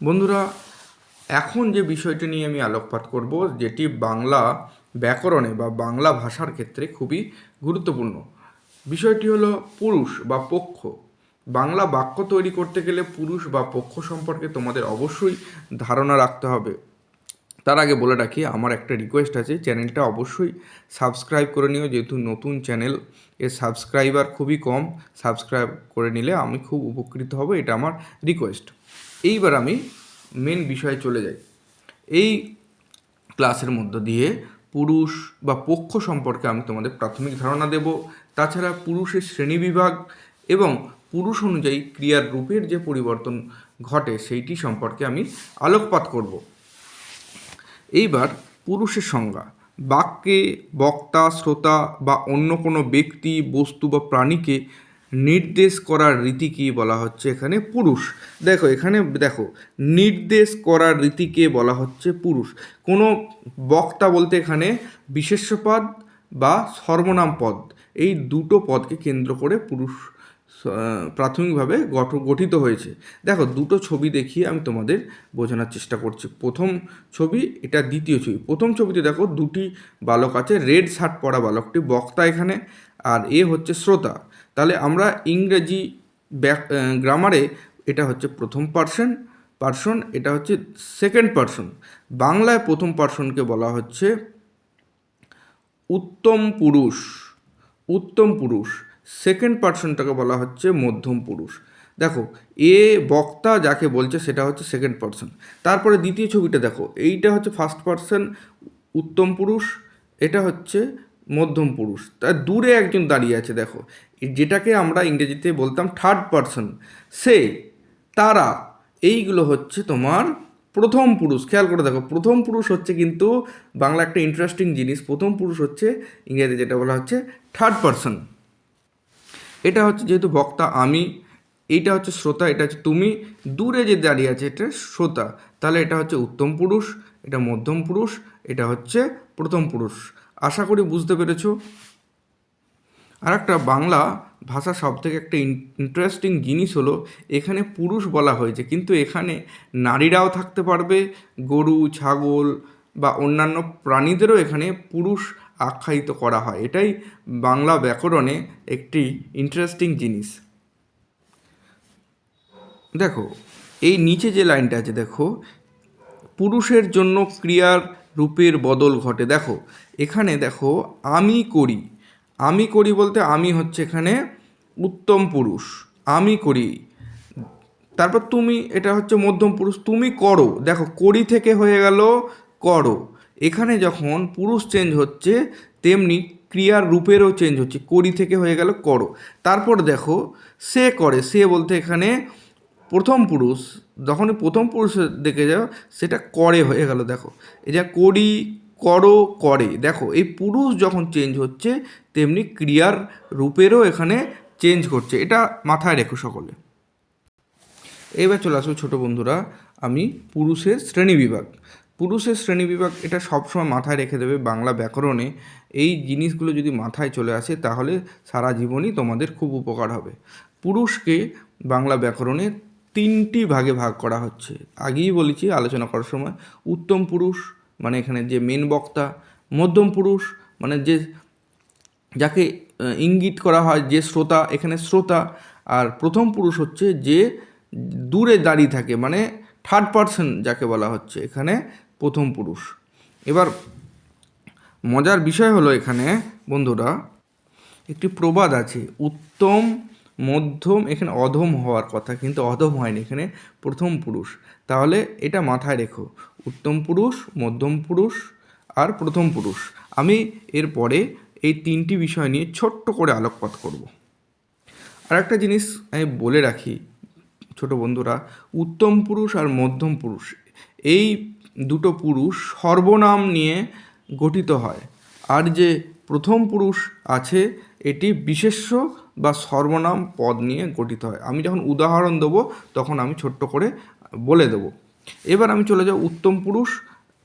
বন্ধুরা, এখন যে বিষয়টি নিয়ে আমি আলোকপাত করব, যেটি বাংলা ব্যাকরণে বা বাংলা ভাষার ক্ষেত্রে খুবই গুরুত্বপূর্ণ। বিষয়টি হলো পুরুষ বা পক্ষ। বাংলা বাক্য তৈরি করতে গেলে পুরুষ বা পক্ষ সম্পর্কে তোমাদের অবশ্যই ধারণা রাখতে হবে। তার আগে বলে রাখি, আমার একটা রিকোয়েস্ট আছে, চ্যানেলটা অবশ্যই সাবস্ক্রাইব করে নিও। যেহেতু নতুন চ্যানেল, এর সাবস্ক্রাইবার খুবই কম। সাবস্ক্রাইব করে নিলে আমি খুব উপকৃত হব, এটা আমার রিকোয়েস্ট এইবার আমি মেন বিষয়ে চলে যাই। এই ক্লাসের মধ্য দিয়ে পুরুষ বা পক্ষ সম্পর্কে আমি তোমাদের প্রাথমিক ধারণা দেব। তাছাড়া পুরুষের শ্রেণীবিভাগ এবং পুরুষ অনুযায়ী ক্রিয়ার রূপের যে পরিবর্তন ঘটে, সেইটি সম্পর্কে আমি আলোকপাত করব। এইবার পুরুষের সংজ্ঞা। বাক্যে বক্তা, শ্রোতা বা অন্য কোনো ব্যক্তি, বস্তু বা প্রাণীকে নির্দেশ করার রীতিকে বলা হচ্ছে এখানে? পুরুষ। দেখো, এখানে দেখো, নির্দেশ করার রীতিকে বলা হচ্ছে? পুরুষ। কোনো বক্তা বলতে এখানে বিশেষ্যপদ বা সর্বনাম পদ, এই দুটো পদকে কেন্দ্র করে পুরুষ প্রাথমিকভাবে গঠ, গঠিত হয়েছে। দেখো, দুটো ছবি দেখিয়ে আমি তোমাদের বোঝানোর চেষ্টা করছি। প্রথম ছবি, এটা দ্বিতীয় ছবি। প্রথম ছবিতে দেখো, দুটি বালক আছে, রেড শার্ট পরা বালকটি, বক্তা এখানে, আর এ হচ্ছে শ্রোতা। তাহলে আমরা ইংরেজি ব্যাক গ্রামারে এটা হচ্ছে প্রথম পার্সন পার্সন এটা হচ্ছে সেকেন্ড পার্সন বাংলায় প্রথম পার্সনকে বলা হচ্ছে উত্তম পুরুষ উত্তম পুরুষ। সেকেন্ড পার্সনটাকে বলা হচ্ছে মধ্যম পুরুষ। দেখো, এ বক্তা যাকে বলছে সেটা হচ্ছে সেকেন্ড পার্সন তারপরে দ্বিতীয় ছবিটা দেখো, এইটা হচ্ছে ফার্স্ট পার্সন উত্তম পুরুষ, এটা হচ্ছে মধ্যম পুরুষ। তার দূরে একজন দাঁড়িয়ে আছে, দেখো। যেটাকে আমরা ইংরেজিতে বলতাম থার্ড পার্সন সে, তারা, এইগুলো হচ্ছে তোমার প্রথম পুরুষ। খেয়াল করে দেখো, প্রথম পুরুষ হচ্ছে কিন্তু বাংলা একটা ইন্টারেস্টিং জিনিস। প্রথম পুরুষ হচ্ছে ইংরেজি যেটা বলা হচ্ছে থার্ড পার্সন এটা হচ্ছে যেহেতু বক্তা আমি, এইটা হচ্ছে শ্রোতা, এটা হচ্ছে তুমি। দূরে যে দাঁড়িয়ে আছে, এটা শ্রোতা। তাহলে এটা হচ্ছে উত্তম পুরুষ, এটা মধ্যম পুরুষ, এটা হচ্ছে প্রথম পুরুষ। আশা করি বুঝতে পেরেছ। আর একটা বাংলা ভাষা সব থেকে একটা ইন্টারেস্টিং জিনিস হলো, এখানে পুরুষ বলা হয়েছে, কিন্তু এখানে নারীরাও থাকতে পারবে, গরু, ছাগল বা অন্যান্য প্রাণীদেরও এখানে পুরুষ আখ্যায়িত করা হয়। এটাই বাংলা ব্যাকরণে একটি ইন্টারেস্টিং জিনিস। দেখো, এই নিচে যে লাইনটা আছে, দেখো, পুরুষের জন্য ক্রিয়ার রূপের বদল ঘটে। দেখো, এখানে দেখো, আমি করি। আমি করি বলতে আমি হচ্ছে এখানে উত্তম পুরুষ। আমি করি। তারপর তুমি, এটা হচ্ছে মধ্যম পুরুষ, তুমি করো। দেখো, করি থেকে হয়ে গেল করো। এখানে যখন পুরুষ চেঞ্জ হচ্ছে, তেমনি ক্রিয়ার রূপেরও চেঞ্জ হচ্ছে। করি থেকে হয়ে গেল করো। তারপর দেখো, সে করে। সে বলতে এখানে প্রথম পুরুষ, যখনই প্রথম পুরুষ দেখে যাও সেটা করে হয়ে গেল, দেখো। যা করি, করো, করে, দেখো, এই পুরুষ যখন চেঞ্জ হচ্ছে, তেমনি ক্রিয়ার রূপেরও এখানে চেঞ্জ করছে এটা মাথায় রেখো সকলে। এবার চলে আসব ছোটো বন্ধুরা, আমি পুরুষের শ্রেণীবিভাগ পুরুষের শ্রেণীবিভাগ এটা সবসময় মাথায় রেখে দেবে বাংলা ব্যাকরণে। এই জিনিসগুলো যদি মাথায় চলে আসে, তাহলে সারা জীবনই তোমাদের খুব উপকার হবে। পুরুষকে বাংলা ব্যাকরণে তিনটি ভাগে ভাগ করা হচ্ছে। আগেই বলেছি, আলোচনা করার সময় উত্তম পুরুষ মানে এখানে যে মেন বক্তা, মধ্যম পুরুষ মানে যে, যাকে ইঙ্গিত করা হয় যে শ্রোতা, এখানে শ্রোতা, আর প্রথম পুরুষ হচ্ছে যে দূরে দাঁড়িয়ে থাকে মানে থার্ড পার্সন যাকে বলা হচ্ছে, এখানে প্রথম পুরুষ। এবার, মজার বিষয় হলো এখানে, বন্ধুরা, একটি প্রবাদ আছে, উত্তম মধ্যম, এখানে অধম হওয়ার কথা, কিন্তু অধম হয়নি, এখানে প্রথম পুরুষ। তাহলে এটা মাথায় রেখো, উত্তম পুরুষ, মধ্যম পুরুষ আর প্রথম পুরুষ। আমি এরপরে এই তিনটি বিষয় নিয়ে ছোট্ট করে আলোকপাত করব। আর একটা জিনিস আমি বলে রাখি, ছোট বন্ধুরা, উত্তম পুরুষ আর মধ্যম পুরুষ, এই দুটো পুরুষ সর্বনাম নিয়ে গঠিত হয়। আর যে প্রথম পুরুষ আছে, এটি বিশেষ্য বা সর্বনাম পদ নিয়ে গঠিত হয়। আমি যখন উদাহরণ দেবো, তখন আমি ছোট্ট করে বলে দেবো। এবার আমি চলে যাব উত্তম পুরুষ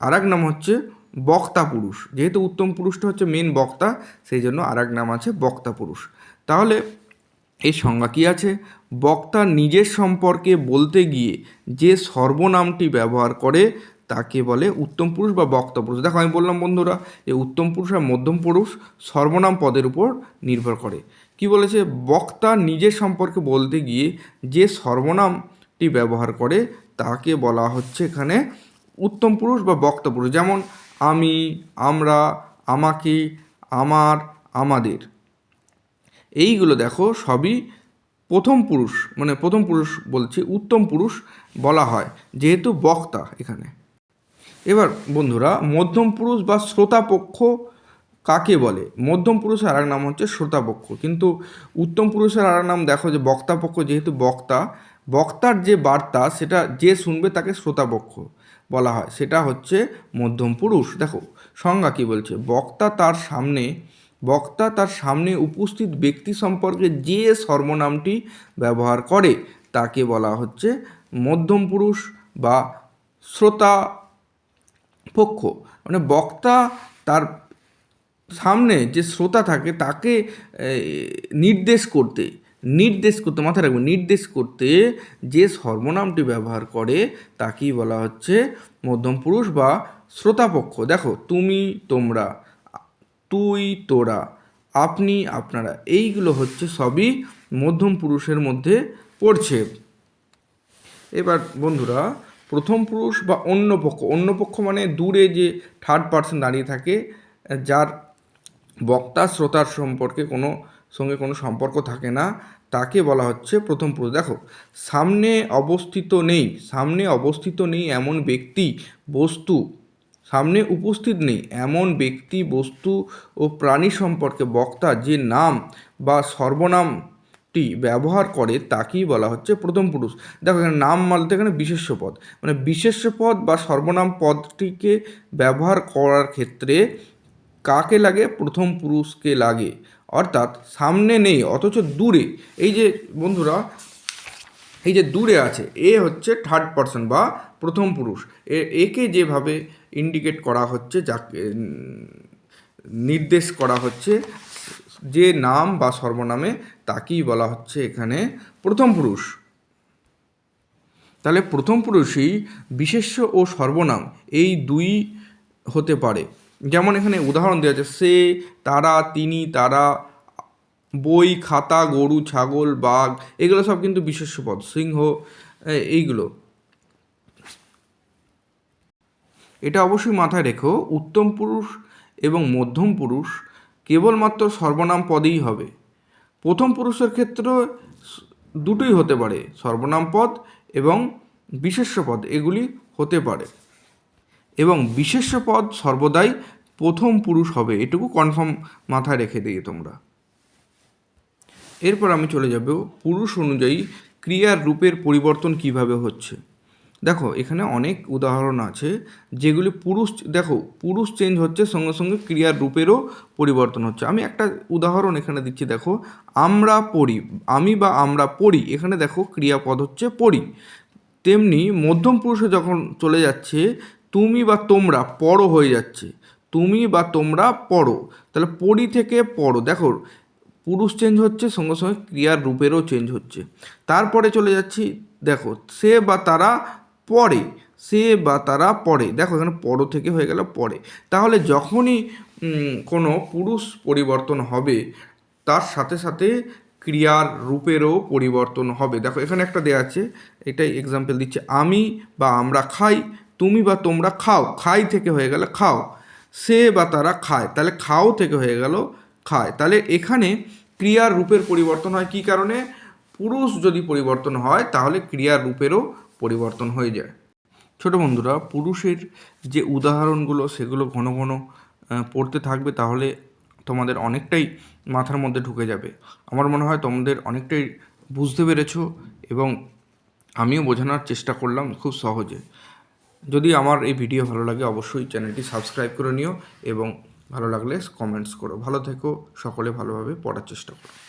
আর এক নাম হচ্ছে বক্তা পুরুষ। যেহেতু উত্তম পুরুষটা হচ্ছে মেন বক্তা, সেই জন্য আর এক নাম আছে বক্তা পুরুষ। তাহলে এর সংজ্ঞা কী আছে? বক্তা নিজের সম্পর্কে বলতে গিয়ে যে সর্বনামটি ব্যবহার করে তাকে বলে উত্তম পুরুষ বা বক্তা পুরুষ দেখো আমি বললাম, বন্ধুরা, যে উত্তম পুরুষ আর মধ্যম পুরুষ সর্বনাম পদের উপর নির্ভর করে। কি বলেছে? বক্তা নিজের সম্পর্কে বলতে গিয়ে যে সর্বনামটি ব্যবহার করে, তাকে বলা হচ্ছে এখানে উত্তম পুরুষ বা বক্ত পুরুষ। যেমন, আমি, আমরা, আমাকে, আমার, আমাদের। এইগুলো দেখো সবই প্রথম পুরুষ মানে প্রথম পুরুষ বলছি, উত্তম পুরুষ বলা হয়, যেহেতু বক্তা এখানে। এবার বন্ধুরা, মধ্যম পুরুষ বা শ্রোতাপক্ষ কাকে বলে? মধ্যম পুরুষের আর নাম হচ্ছে শ্রোতাপক্ষ কিন্তু উত্তম পুরুষের আর নাম দেখো যে বক্তাপক্ষ যেহেতু বক্তা, বক্তার যে বার্তা সেটা যে শুনবে তাকে শ্রোতাপক্ষ বলা হয়। সেটা হচ্ছে মধ্যম পুরুষ। দেখো, সংজ্ঞা কী বলছে? বক্তা তার সামনে, বক্তা তার সামনে উপস্থিত ব্যক্তি সম্পর্কে যে সর্বনামটি ব্যবহার করে তাকে বলা হচ্ছে মধ্যম পুরুষ বা শ্রোতা পক্ষ। মানে বক্তা তার সামনে যে শ্রোতা থাকে তাকে নির্দেশ করতে নির্দেশ করতে, মাথায় রাখবে নির্দেশ করতে যে সর্বনামটি ব্যবহার করে তাকেই বলা হচ্ছে মধ্যম পুরুষ বা শ্রোতাপক্ষ দেখো, তুমি, তোমরা, তুই, তোরা, আপনি, আপনারা, এইগুলো হচ্ছে সবই মধ্যম পুরুষের মধ্যে পড়ছে। এবার বন্ধুরা প্রথম পুরুষ বা অন্য পক্ষ। অন্য পক্ষ মানে দূরে যে থার্ড পার্সন দাঁড়িয়ে থাকে, যার বক্তা, শ্রোতার সম্পর্কে কোনো সঙ্গে কোনো সম্পর্ক থাকে না, তাকে বলা হচ্ছে প্রথম পুরুষ। দেখো, সামনে অবস্থিত নেই, সামনে অবস্থিত নেই এমন ব্যক্তি, বস্তু, সামনে উপস্থিত নেই এমন ব্যক্তি, বস্তু ও প্রাণী সম্পর্কে বক্তা যে নাম বা সর্বনামটি ব্যবহার করে তাকেই বলা হচ্ছে প্রথম পুরুষ। দেখো এখানে নাম বলতে এখানে বিশেষ্য পদ। মানে বিশেষ্য পদ বা সর্বনাম পদটিকে ব্যবহার করার ক্ষেত্রে কাকে লাগে? প্রথম পুরুষকে লাগে। অর্থাৎ সামনে নেই, অথচ দূরে। এই যে বন্ধুরা, এই যে দূরে আছে, এ হচ্ছে থার্ড পার্সন বা প্রথম পুরুষ। একে যেভাবে ইন্ডিকেট করা হচ্ছে, যাকে নির্দেশ করা হচ্ছে যে নাম বা সর্বনামে তাকেই বলা হচ্ছে এখানে প্রথম পুরুষ। তাহলে প্রথম পুরুষই বিশেষ্য ও সর্বনাম এই দুই হতে পারে। যেমন এখানে উদাহরণ দেওয়া আছে, সে, তারা, তিনি, তারা, বই, খাতা, গরু, ছাগল, বাঘ, এগুলো সব কিন্তু বিশেষ্য পদ, সিংহ এইগুলো। এটা অবশ্যই মাথায় রেখো, উত্তম পুরুষ এবং মধ্যম পুরুষ কেবলমাত্র সর্বনাম পদেই হবে। প্রথম পুরুষের ক্ষেত্রে দুটোই হতে পারে, সর্বনাম পদ এবং বিশেষ্য পদ, এগুলি হতে পারে। এবং বিশেষ্য পদ সর্বদাই প্রথম পুরুষ হবে, এটুকু কনফার্ম মাথায় রেখে দিয়ে তোমরা। এরপর আমি চলে যাব পুরুষ অনুযায়ী ক্রিয়ার রূপের পরিবর্তন কীভাবে হচ্ছে। দেখো, এখানে অনেক উদাহরণ আছে যেগুলি পুরুষ, দেখো, পুরুষ চেঞ্জ হচ্ছে সঙ্গে সঙ্গে ক্রিয়ার রূপেরও পরিবর্তন হচ্ছে। আমি একটা উদাহরণ এখানে দিচ্ছি, দেখো, আমরা পড়ি, আমি বা আমরা পড়ি, এখানে দেখো ক্রিয়াপদ হচ্ছে পড়ি। তেমনি মধ্যম পুরুষে যখন চলে যাচ্ছে, তুমি বা তোমরা পড়ো হয়ে যাচ্ছে, তুমি বা তোমরা পড়ো, তাহলে পড়ি থেকে পড়ো। দেখো, পুরুষ চেঞ্জ হচ্ছে সঙ্গে সঙ্গে ক্রিয়ার রূপেরও চেঞ্জ হচ্ছে। তারপরে চলে যাচ্ছি, দেখো, সে বা তারা পড়ে, সে বা তারা পড়ে। দেখো এখানে পড়ো থেকে হয়ে গেল পড়ে। তাহলে যখনই কোনো পুরুষ পরিবর্তন হবে, তার সাথে সাথে ক্রিয়ার রূপেরও পরিবর্তন হবে। দেখো এখানে একটা দেওয়া আছে, এটাই এক্সাম্পল দিচ্ছে, আমি বা আমরা খাই, তুমি বা তোমরা খাও, খাই থেকে হয়ে গেল খাও, সে বা তারা খায়। তাহলে খাও থেকে হয়ে গেল খায়। তাহলে এখানে ক্রিয়ার রূপের পরিবর্তন হয় কী কারণে? পুরুষ যদি পরিবর্তন হয়, তাহলে ক্রিয়ার রূপেরও পরিবর্তন হয়ে যায়। ছোট বন্ধুরা, পুরুষের যে উদাহরণগুলো, সেগুলো ঘন ঘন পড়তে থাকবে, তাহলে তোমাদের অনেকটাই মাথার মধ্যে ঢুকে যাবে। আমার মনে হয় তোমাদের অনেকটাই বুঝতে পেরেছ এবং আমিও বোঝানোর চেষ্টা করলাম খুব সহজে। যদি আমার এই ভিডিও ভালো লাগে, অবশ্যই চ্যানেলটি সাবস্ক্রাইব করে নিও এবং ভালো লাগলে কমেন্টস করো। ভালো থেকো, সকলে ভালোভাবে পড়ার চেষ্টা করো।